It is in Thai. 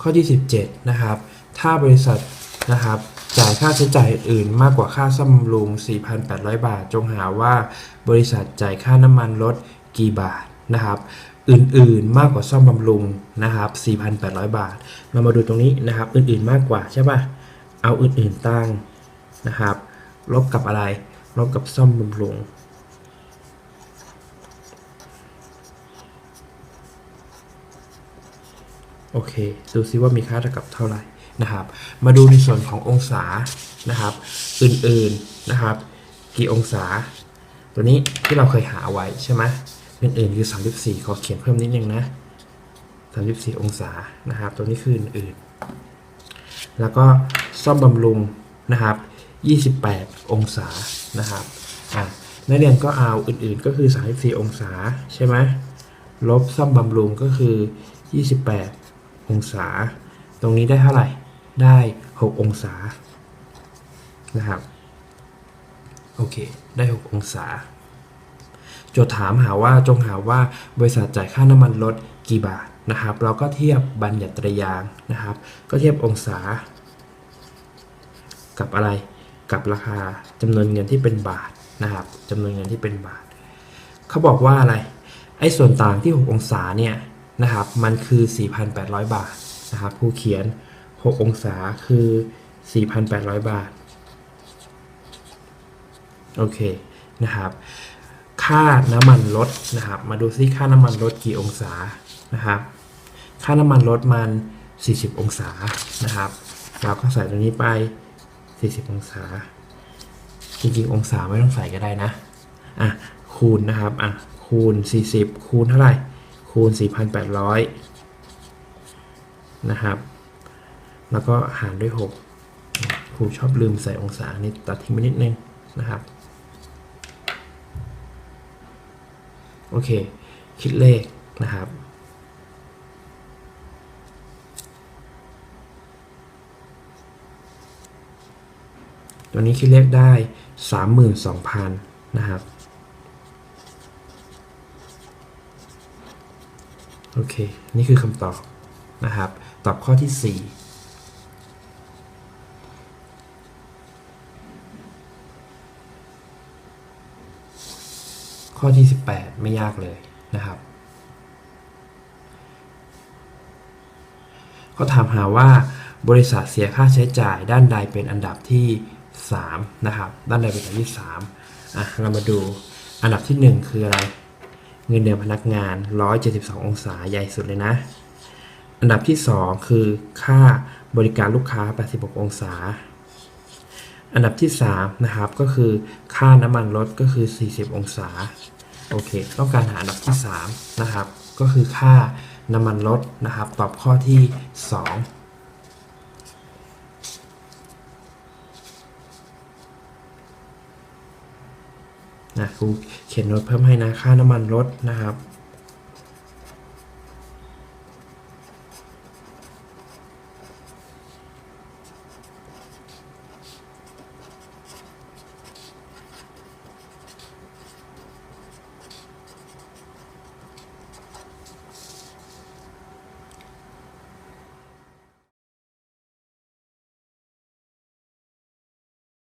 ข้อที่ 17 นะครับ ถ้าบริษัทนะครับจ่ายค่าใช้จ่ายอื่นมากกว่าค่าซ่อมบำรุง 4,800 บาท จงหาว่าบริษัทจ่ายค่าน้ำมันลดกี่บาทนะครับ อื่นๆมากกว่าซ่อมบำรุงนะครับ 4,800 บาท เรามาดูตรงนี้นะครับ อื่นๆมากกว่าใช่ป่ะ เอาอื่นๆตั้งนะครับ ลบกับอะไร ลบกับซ่อมบำรุง โอเคดูซิว่ามีค่าเท่ากับเท่าไหร่นะครับ มาดูในส่วนขององศานะครับ อื่นๆนะครับ กี่องศา ตัวนี้ที่เราเคยหาไว้ใช่ไหมอื่นๆคือ 34 ขอเขียนเพิ่มนิดนึงนะ 34 องศานะครับ ตัวนี้คืออื่นๆแล้วก็ซ่อมบำรุงนะครับ 28 องศานะครับอะนักเรียนก็เอาอื่นๆก็คือ 34 องศาใช่ไหมลบซ่อมบำรุงก็คือ 28 องศา ตรงนี้ได้เท่าไหร่ ได้ 6 องศา นะครับ โอเค ได้ 6 องศา โจทย์ถามหาว่าจงหาว่าบริษัทจ่ายค่าน้ำมันลดกี่บาทนะครับ เราก็เทียบบัญญัติยางนะครับ ก็เทียบองศา กับอะไร กับราคาจำนวนเงินที่เป็นบาทนะครับจำนวนเงินที่เป็นบาท เขาบอกว่าอะไร ไอ้ส่วนต่างที่ 6 องศาเนี่ย นะครับ มันคือ 4,800 บาทนะครับผู้เขียน 6 องศาคือ 4,800 บาท โอเคนะครับ ค่าน้ำมันลดนะครับ มาดูซิค่าน้ำมันลดกี่องศานะครับ ค่าน้ำมันลดมัน 40 องศานะครับ เราก็ใส่ตรงนี้ไป 40 องศา จริงๆ องศาไม่ต้องใส่ก็ได้นะ อะ คูณนะครับ อะ คูณ 40 คูณเท่าไหร่ คูณ 4,800 นะครับ แล้วก็หารด้วย 6 ครูชอบลืมใส่องศานี่ตัดทิ้งไปนิดนึงนะครับ โอเค คิดเลขนะครับตัวนี้คิดเลขได้ 32,000 นะครับ โอเค นี่คือคำตอบนะครับ ตอบข้อที่ 4ข้อที่ 18 ไม่ยากเลยนะครับเขาถามหาว่าบริษัทเสียค่าใช้จ่ายด้านใดเป็นอันดับที่ 3 นะครับ ด้านใดเป็นอันดับที่3อะเรามาดูอันดับที่ 1 คืออะไร เงินเดือนพนักงาน 172 องศาใหญ่สุดเลยนะ อันดับที่ 2 คือค่าบริการลูกค้า 86 องศา อันดับที่ 3 นะครับ ก็คือค่าน้ำมันลดก็คือ 40 องศา โอเค ต้องการหาอันดับที่ 3 นะครับ ก็คือค่าน้ำมันลดนะครับ ตอบข้อที่ 2 นะครูเขียนรถเพิ่มให้นะค่าน้ำมันรถนะครับ